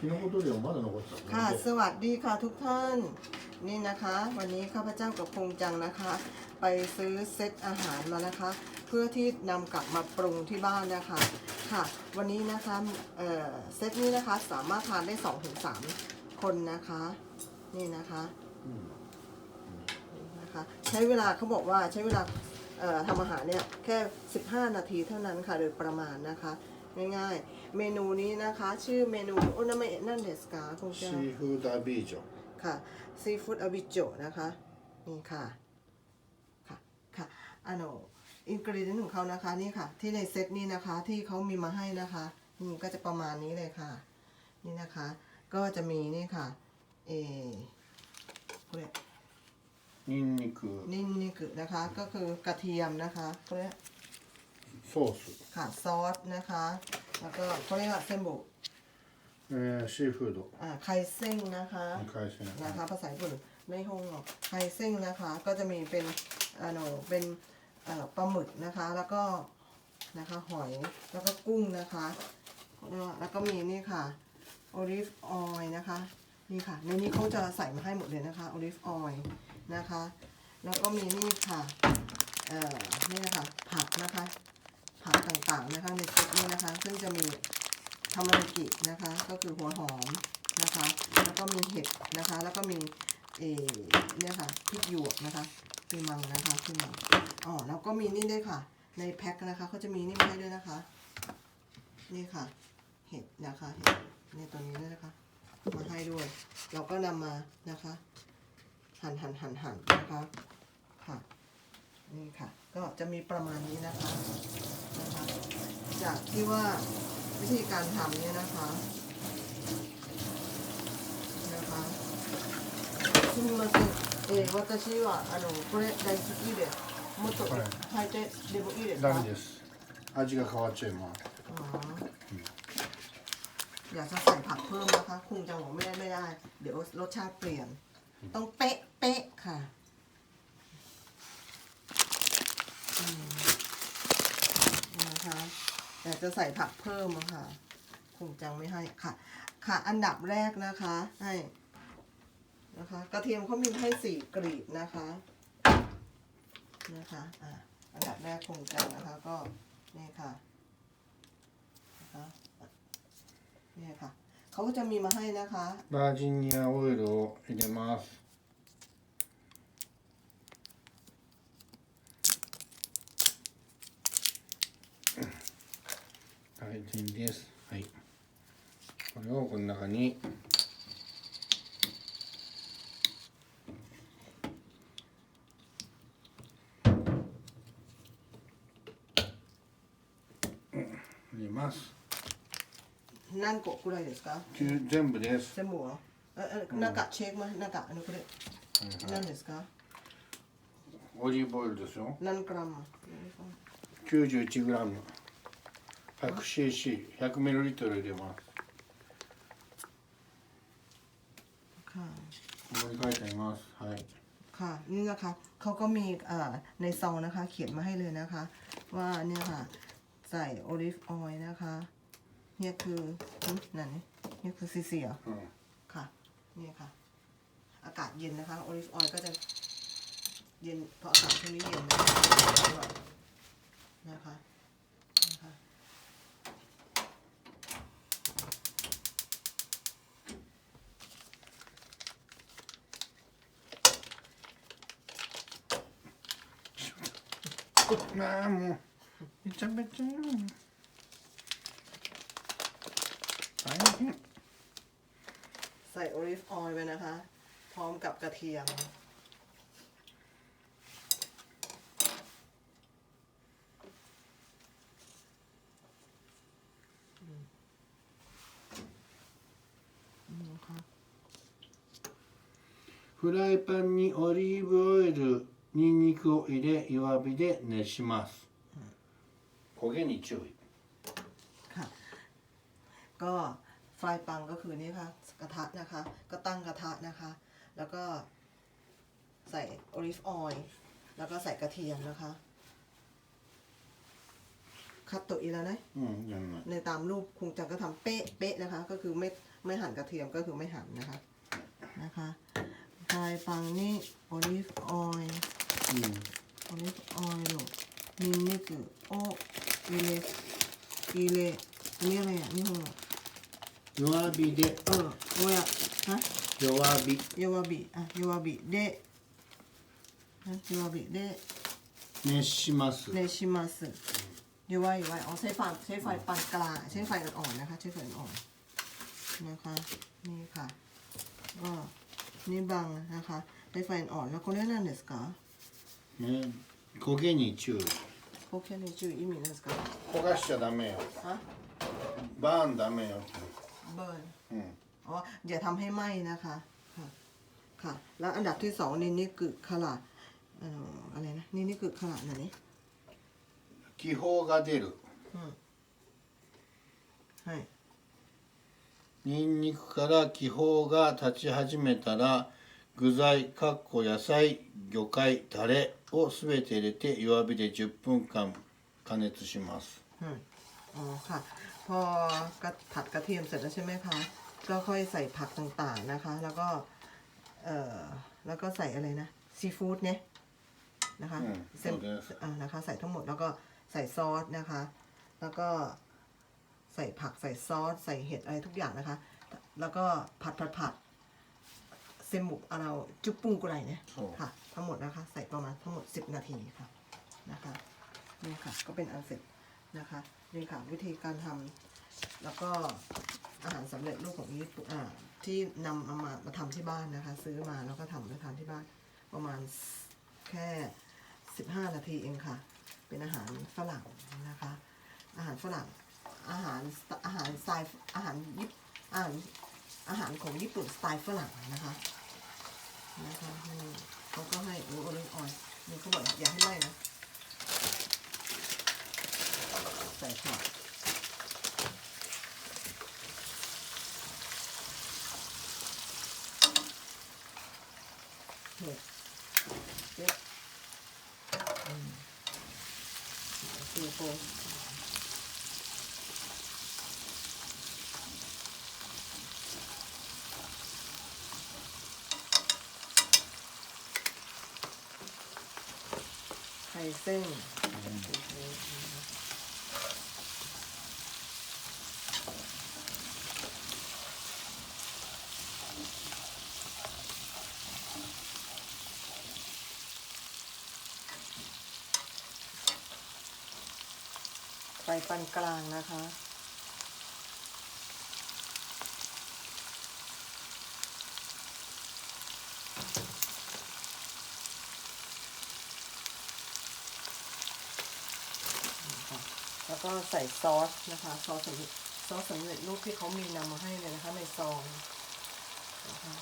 キノコトリオまだ残ってた ค่ะ ね สวัสดีค่ะทุกท่าน นี่นะคะ วันนี้ข้าพเจ้ากับคงจังนะคะ ไปซื้อเซตอาหารมานะคะ เพื่อที่นำกลับมาปรุงที่บ้านนะคะ ค่ะ วันนี้นะคะเอ่อเซตนี้นะคะสามารถทานได้ 2-3 คนนะคะ นี่นะคะ うん นะคะ ใช้เวลาเขาบอกว่าใช้เวลาเอ่อทำอาหารเนี่ยแค่ 15 นาทีเท่านั้นค่ะโดยประมาณนะคะ ง่ายๆ เมนูนี้นะคะ ชื่อเมนูโอนามินั่นเดสกาคุณแก้ซีฟู้ดอาบิโจค่ะซีฟู้ดอาบิโจนะคะนี่ค่ะค่ะค่ะอันโนอินกรีเดนของเขานะคะนี่ค่ะ ที่ในเซตนี้นะคะที่เขามีมาให้นะคะนี่ก็จะประมาณนี้เลยค่ะ นี่นะคะ ก็จะมีนี่ค่ะเอこれニンニクนินนี่คือนะคะ ก็คือกระเทียมนะคะこれ ソース、 ค่ะซอสนะคะ แล้วก็เขาเรียกว่าเซมบุ えー、シーフード อ่าไคเซ้งนะคะ 海鮮 นะคะภาษาญี่ปุ่นไม่ฮงหรอกไฮเซ้งนะคะ ก็จะมีเป็นอ่าโนเป็นเอ่อปลาหมึกนะคะ แล้วก็นะคะหอยแล้วก็กุ้งนะคะแล้วก็มีนี่ค่ะโอลิฟออยล์นะคะนี่ค่ะในนี้เขาจะใส่มาให้หมดเลยนะคะโอลิฟออยล์นะคะ แล้วก็มีนี่ค่ะเอ่อนี่นะคะผักนะคะ ผักต่างๆนะคะในเซตนี้นะคะ ซึ่งจะมีทามารากินะคะ ก็คือหัวหอมนะคะ แล้วก็มีเห็ดนะคะ แล้วก็มีเอเนี่ยค่ะพริกหยวกนะคะคือมังนะคะคือมังอ๋อแล้วก็มีนี่ด้วยค่ะ ในแพ็คนะคะเขาจะมีนี่มาให้ด้วยนะคะ นี่ค่ะ เห็ดนะคะเห็ดนี่ตัวนี้ด้วยนะคะมาให้ด้วย เราก็นำมานะคะ หั่นหั่นหั่นหั่นนะคะค่ะ นี่ค่ะ ก็จะมีประมาณนี้นะคะนะคะ จากที่ว่าวิธีการทำเนี่ยนะคะนะคะすみません、えー、私はあのこれ大好きです。もっとはい変えてでもいいですか？ダメです味が変わっちゃいます อ๋ออยากจะใส่ผักเพิ่มนะคะคงจะบอกไม่ได้ไม่ได้ เดี๋ยวรสชาติเปลี่ยน ต้องเป๊ะเป๊ะค่ะ นะคะอยากจะใส่ผักเพิ่มอะค่ะ คงจังไม่ให้ค่ะ ค่ะ อันดับแรกนะคะให้นะคะ กระเทียมเขามีให้สี่กรีบนะคะนะคะอ่ะอันดับแรกคงจังนะคะ ก็นี่ค่ะ นะคะเนี่ยค่ะ เขาก็จะมีมาให้นะคะ バージニアオイルを入れます はい全です、はい、これをこの中に。入れます。何個くらいですか？全部です。全部は？ああなんか、チェックマなんかあのこれ、はいはい、何ですか？オリーブオイルですよ。何グラム？九十一グラム。91g 100cc100ml 入れます ค่ะ ここに書いてありますはい ค่ะ นี่นะคะเขาก็มีเอ่อในซองนะคะ เขียนมาให้เลยนะคะ ว่าเนี่ยค่ะ ใส่โอลิฟออยล์นะคะ เนี่ยคือหึไหนนี่คือซีเซีย うん ค่ะ นี่ค่ะ อากาศเย็นนะคะโอลิฟออยล์ก็จะเย็นเพราะอากาศช่วงนี้เย็นนะคะนะคะนะคะ ああもうめちゃめちゃ大変 ใส่โอลิฟออยล์ไปนะคะ พร้อมกับกระเทียม フライパンにオリーブオイル ニンニクを入れ弱火で熱します焦げに注意 ค่ะ ก็ฟรายปังก็คือนี่ค่ะ กระทะนะคะ ก็ตั้งกระทะนะคะ แล้วก็ใส่โอลิฟออยล์แล้วก็ใส่กระเทียมนะคะ คัตโตะอีแล้วนะ うんやんない ในตามรูปคุงจังก็ทำเป๊ะเป๊ะนะคะ ก็คือไม่ไม่หั่นกระเทียมก็คือไม่หั่นนะคะนะคะฟรายปังนี่โอลิฟออยล์ うん โอลิฟออยล์นินนิกุโออิเลอิเลอันนี้อะไรอ่ะนี่หัว 弱火で เออโอ้ยอะฮะ 弱火 โยวาบิอ่ะโยวาบิเดะฮะโยวาบิเดะ 熱します เนชิมัสโยวาโยวาอ๋อใช้ไฟใช้ไฟปานกลางใช้ไฟอ่อนๆนะคะใช้ไฟอ่อนๆนะคะนี่ค่ะก็นี่บังนะคะใช้ไฟอ่อนแล้วこれなんですか ね焦げに注意โอเคนี่ชื่อ意味なんですか焦がしちゃダメよฮะ バーンダメよ เบิร์น うん อ๋ออย่าทำให้ไหม้นะคะค่ะค่ะ แล้วอันดับที่สองนี่นี่คือขนาดเอ่ออะไรนะนี่นี่คือขนาดไหน 気泡が出る ให้ ニンニクから気泡が立ち始めたら 具材かっこ野菜魚介タレをすべて入れて弱火で10分間加熱します อืมอ๋อค่ะ พอกระผัดกระเทียมเสร็จแล้วใช่ไหมคะ ก็ค่อยใส่ผักต่างๆนะคะ แล้วก็ เอ่อ แล้วก็ใส่อะไรนะซีฟู้ดเนี่ยนะคะ อืม เส้น そうです อ่านะคะ ใส่ทั้งหมดแล้วก็ใส่ซอสนะคะ แล้วก็ใส่ผักใส่ซอส ใส่เห็ดอะไรทุกอย่างนะคะ แล้วก็ผัดผัดผัด เซมบุกเอาเราจุบปุ้งกุไรเนี่ยそうค่ะ ทั้งหมดนะคะ ใส่ประมาณทั้งหมด 10 นาทีค่ะนะคะนี่ค่ะก็เป็นอันเสร็จนะคะนี่ค่ะวิธีการทำแล้วก็อาหารสำเร็จรูปของญี่ปุ่นอ่าที่นำเอามามาทำที่บ้านนะคะ ซื้อมาแล้วก็ทำแล้วทานที่บ้านประมาณแค่ 15 นาทีเองค่ะ เป็นอาหารฝรั่งนะคะ อาหารฝรั่งอาหารอาหารสไตล์อาหารญี่ปุ่นอาหารอาหารของญี่ปุ่นสไตล์ฝรั่งนะคะ นะคะนี่เขาก็ให้โอ้โอลิฟออยล์นี่เขาบอกอย่าให้ไหม้นะใส่ผักเห็ดเจ็ดอืมซีฟู้ดไข่ เส้นซีฟู้ดนะคะไฟปานกลางนะคะ ก็ใส่ซอสนะคะ ซอสสำเร็จซอสสำเร็จรูปที่เขามีนำมาให้เลยนะคะ ในซองนะคะ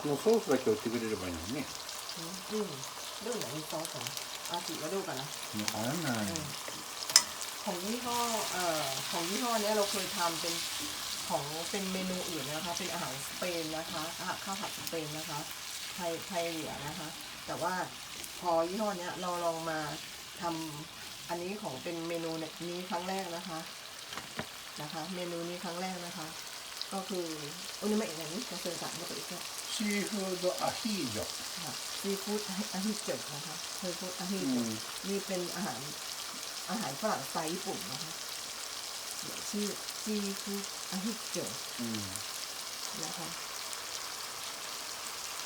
このソースだけ売ってくれればいいのにね อืมอืมดูไหนมีซอสของอาจิมาดูกันนะ あらない ของยี่ห้อเอ่อของยี่ห้อเนี้ยเราเคยทำเป็นของเป็นเมนูอื่นนะคะ เป็นอาหารสเปนนะคะอาหารข้าวผัดสเปนนะคะไทยไทยเหลียนะคะ แต่ว่าพอยี่ห้อเนี้ยเราลองมาทำ อันนี้ของเป็นเมนูเนี่ยนี้ครั้งแรกนะคะ นะคะ เมนูนี้ครั้งแรกนะคะ ก็คืออันนี้ไม่เอกนะนี่กระเซิร์ตไม่เอกแล้วซีฟู้ดอะฮิโยค่ะซีฟู้ดอะฮิโยนะคะซีฟู้ดอะฮิโยนี่เป็นอาหารอาหารฝรั่งสไตล์ญี่ปุ่นนะคะชื่อซีฟู้ดอะฮิโยนะคะ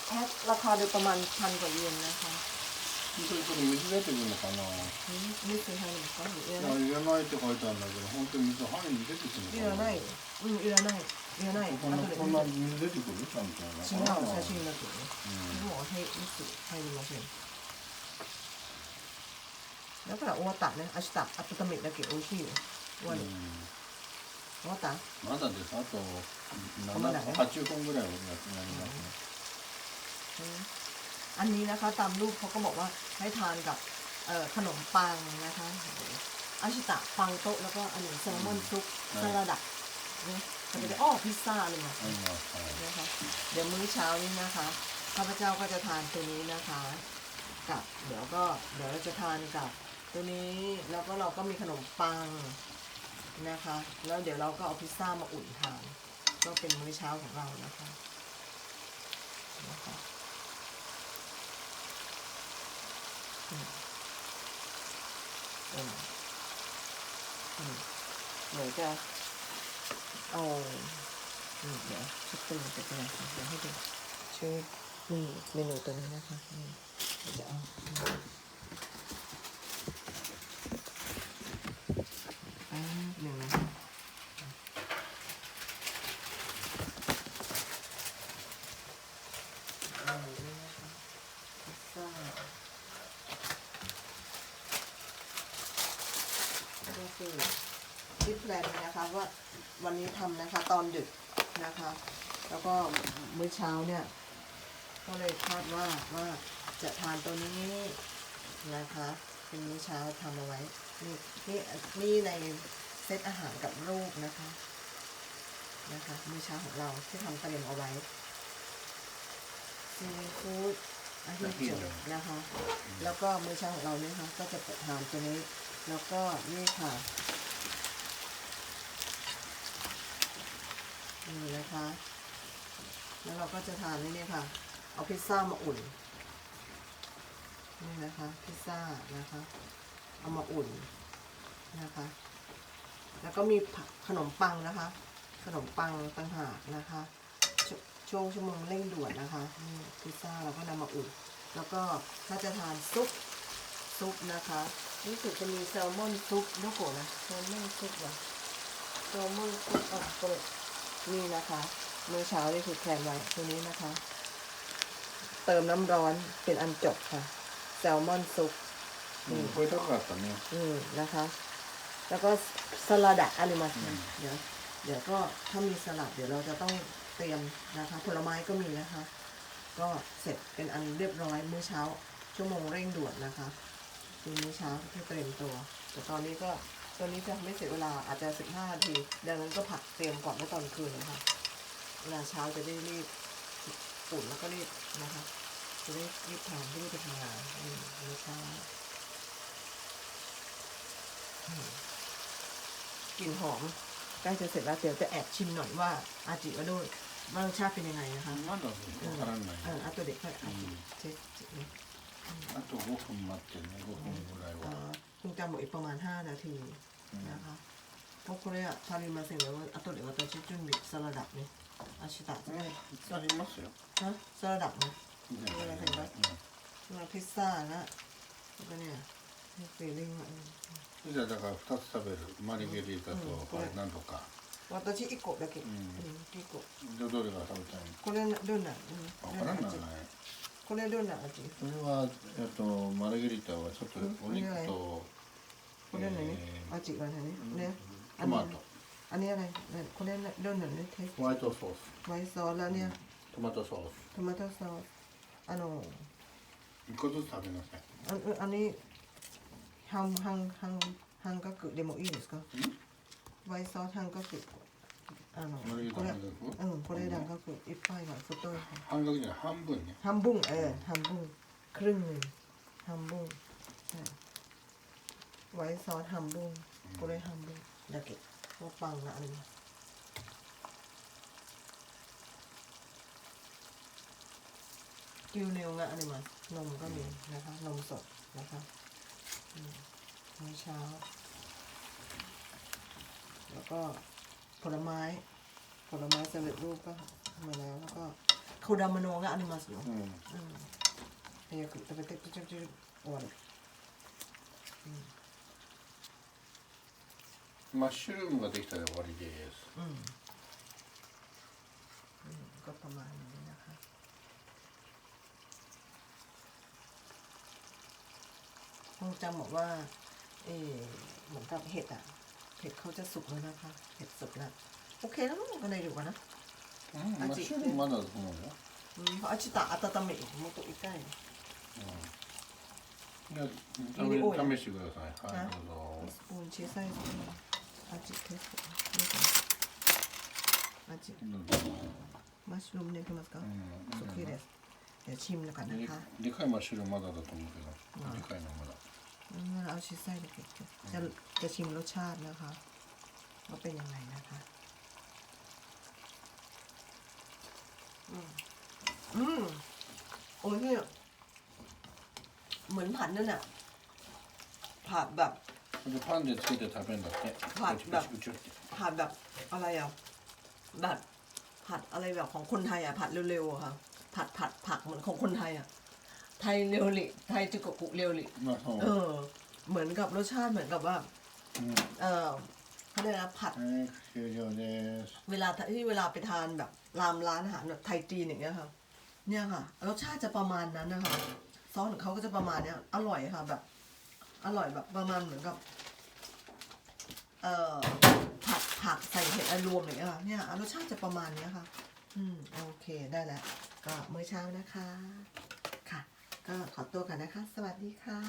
แพ็คราคาโดยประมาณพันกว่าเยนนะคะ そ水出てくるのかな？水水入る。かない。って書いてあるんだけど本当に水入てかな？いうんいらない。いらない。こんな出てくる？ちゃんと。違う写真ね、もうへ入りません。だから終わったね。明日温めだけ美味しいよ。終わり、終わった？まだです。あと7、まね、8分ぐらいはやっなりますね、うん、うん。 อันนี้นะคะตามรูปเขาก็บอกว่าให้ทานกับขนมปังนะคะอาชิตะฟังโต๊ะแล้วก็อันนี้แซลมอนซุปสลาดักนะจะไปอ้อพิซซ่าเลยนะนะคะเดี๋ยวมื้อเช้านี้นะคะข้าพเจ้าก็จะทานตัวนี้นะคะกับเดี๋ยวก็เดี๋ยวเราจะทานกับตัวนี้แล้วก็เราก็มีขนมปังนะคะ แล้วเดี๋ยวเราก็เอาพิซซ่ามาอุ่นทาน ก็เป็นมื้อเช้าของเรานะคะนะคะ อืมอืมอืมเดี๋ยวจะเอาอืมเดี๋ยวชุดตัวจะเป็นอะไรเดี๋ยวให้ดูชื่อนี่เมนูตัวนี้นะคะนี่เดี๋ยวจะเอาแป๊บหนึ่งนะคะ เอาอย่างนี้นะคะพิซซ่าก็คือที่ แพลนนะคะว่าวันนี้ทำนะคะ ตอนดึกนะคะ แล้วก็มื้อเช้าเนี่ย ก็เลยคาดว่าว่าจะทานตัวนี้นะคะ เป็นมื้อเช้าทำเอาไว้นี่นี่นี่ในเซตอาหารกับลูกนะคะนะคะมื้อเช้าของเราที่ทำเตรียมเอาไว้ซีฟู้ดอาหิเจอนะคะ แล้วก็มื้อเช้าของเราเนี่ยค่ะก็จะทานตัวนี้ แล้วก็นี่ค่ะ นี่นะคะ แล้วเราก็จะทานนี่นี่ค่ะ เอาพิซซ่ามาอุ่น นี่นะคะ พิซซ่านะคะ เอามาอุ่นนะคะ แล้วก็มีขนมปังนะคะ ขนมปังต่างหากนะคะชช่วงชั่วโมงเร่งด่วนนะคะนี่พิซซ่าเราก็นำมาอุ่น แล้วก็ถ้าจะทานซุปซุปนะคะรู้สึกจะมีแซลมอนซุปนะโกนะแซลมอนซุปเหรอแซลมอนซุปอะโก นี่นะคะมื้อเช้านี่คือแพลนไว้ตัวนี้นะคะ เติมน้ำร้อนเป็นอันจบค่ะ แซลมอนซุป うんこれ高かったね อืมนะคะ แล้วก็สลัดอะอานิมัสนะเดี๋ยว เดี๋ยวก็ถ้ามีสลัด เดี๋ยวเราจะต้องเตรียมนะคะ ผลไม้ก็มีนะคะ ก็เสร็จเป็นอันเรียบร้อยมื้อเช้า ชั่วโมงเร่งด่วนนะคะคือมื้อเช้าที่เตรียมตัว แต่ตอนนี้ก็ ตอนนี้จะไม่เสียเวลาอาจจะสิบห้านาที ดังนั้นก็ผัดเตรียมก่อนเมื่อตอนคืนนะคะเวลาเช้าจะได้รีบอุ่นแล้วก็รีบนะคะ จะได้รีบทานรีบไปทำงานนี่มื้อเช้า กลิ่นหอมใกล้จะเสร็จแล้วเดี๋ยวจะแอบชิมหน่อยว่าอาจิว่าด้วยว่ารสชาติเป็นยังไงนะคะ まだわからない เออเอาตัวเด็กค่อยอาจิเช็คเช็คนี่ あと5分待ってね5分ぐらい เอ่ は อคุณจำบอกอีกประมาณ 5 นาทีนะคะเพราะこれは足りませんよあとで私準備サラダね明日ねありますよฮะสลัดね全然อะไรเป็นปะ มาพิซซ่านะแล้วก็เนี่ยให้ฟีลลิ่งว่าเออ じゃあだから2つ食べるマリゲリータとうんこれなんとか私1個だけ、んうん、1個でどれが食べたいこれどんな、うん、のわからないこれどんな味これはえっとマルゲリータはちょっとお肉と คุณเล่นไหนนี่อาจิก่อนไหนนี่เนี่ยอันนี้ Tomato. อันนี้อะไรนี่คุณเล่นเล่นหนึ่งนี่เทสไวท์ซอสไวท์ซอสแล้วเนี่ย Tomato sauce. ทอมาโตซอสอันโน一個ずつ食べなさい。อันอันนี้ฮังฮังฮังฮังก็คือเดโมอีですかไวท์ซอสฮังก็คือあのこれうんこれらがくいっぱいが外へ半額じゃない、半分ね。半分え半分ครึ่งหนึ่ง半分 ไว้ซอสทำมบุ้กูเลยทำมบุ้งดาเกะว่าปังนะอันนี้กิวเร็วนะอันนี้มันนมก็มีนะคะ นมสดนะคะมื้อเช้า แล้วก็ผลไม้ ผลไม้สำเร็จรูปก็มาแล้วแล้วก็คูดามโนก็อันนี้มาสวยอืมเฮียคือตะเปเตะจุ๊บจุ๊บอ่อน マッシュルームができたら終わりですうん。うん、ก็ประมาณนี้นะคะคงจำบอกว่า เออเหมือนกับเห็ดอ่ะ เห็ดเขาจะสุกแล้วนะคะ เห็ดสุกแล้ว โอเคแล้วมั้งก็เลยอยู่กันนะ うんマッシュルームまだだと思うようん、あっちた温め、もっと痛い。じゃあ入れ多い試試してくださいはいどうぞスプーン小さいスプー 아직 됐 어. 아 직. 마시룸 내그니까 소크레 스. เดี๋ยวชิมแล้วกันนะคะでかいマッシュルームまだだと思うけどでかいのまだงั้นเอาชิ้นไส้ไปเก็บจะจะชิมรสชาตินะคะว่าเป็นยังไงนะคะอือืมอเหมือนผัดนั่นอะผัดแบบ でパンでつけて食べるんだってはいプチプチプチって ผัดแบบอะไรอ่ะแบบผัดอะไรแบบของคนไทยอ่ะผัดเร็วๆอะค่ะ ผัดผัดผักเหมือนของคนไทยอ่ะ ไทยเร็วหลิไทยจุกกุเร็วหลิ まあそう เออ เหมือนกับรสชาติเหมือนกับว่า うん เออเขาเรียกนะผัด はい終了です เวลาที่เวลาไปทานแบบรามร้านอาหารแบบไทยจีนอย่างเงี้ยค่ะ เนี่ยค่ะ รสชาติจะประมาณนั้นนะคะซอสของเขาก็จะประมาณเนี้ย อร่อยค่ะแบบ อร่อยแบบประมาณเหมือนกับ เอ่อผัดผักใส่เห็ดอะไรรวมอย่างเงี้ยค่ะเนี่ยรสชาติจะประมาณเนี้ยค่ะ อืมโอเคได้แล้ว ก็มื้อเช้านะคะ ค่ะ ก็ขอตัวกันนะคะ สวัสดีค่ะ